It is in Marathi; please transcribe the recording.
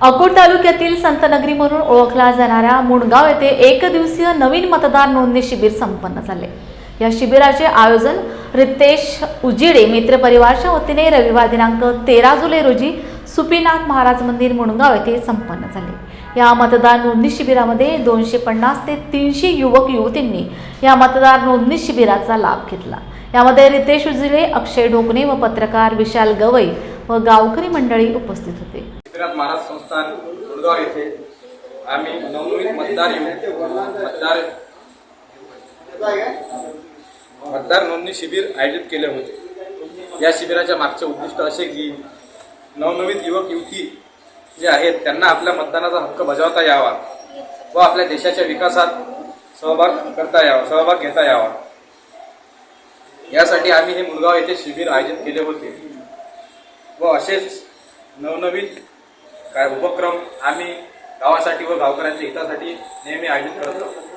अकोट तालुक्यातील संतनगरी म्हणून ओळखला जाणाऱ्या मुणगाव येथे एक दिवसीय नवीन मतदार नोंदणी शिबिर संपन्न झाले. या शिबिराचे आयोजन रितेश उजिडे मित्रपरिवारच्या वतीने रविवार दिनांक तेरा जुलै रोजी सुपीनाथ महाराज मंदिर मुणगाव येथे संपन्न झाले. या मतदार नोंदणी शिबिरामध्ये दोनशे पन्नास ते तीनशे युवक युवतींनी या मतदार नोंदणी शिबिराचा लाभ घेतला. यामध्ये रितेश उजिडे अक्षय ढोकणे व पत्रकार विशाल गवई व गावकरी मंडळी उपस्थित होते. विश्वनाथ महाराज संस्थान गुरगाव येथे आम्ही नवनवीन मतदार येऊ. मतदार मतदार नोंदणी शिबिर आयोजित केले होते. या शिबिराच्या मागचे उद्दिष्ट असे की नवनवीन युवक युवती जे आहेत त्यांना आपल्या मतदानाचा हक्क बजावता यावा व आपल्या देशाच्या विकासात सहभाग करता यावा सहभाग घेता यावा. यासाठी आम्ही हे मुलगाव येथे शिबिर आयोजित केले होते व असेच नवनवीन काय उपक्रम आम्ही गावासाठी व गावकऱ्यांच्या हितासाठी नेहमी आयोजित करत राहतो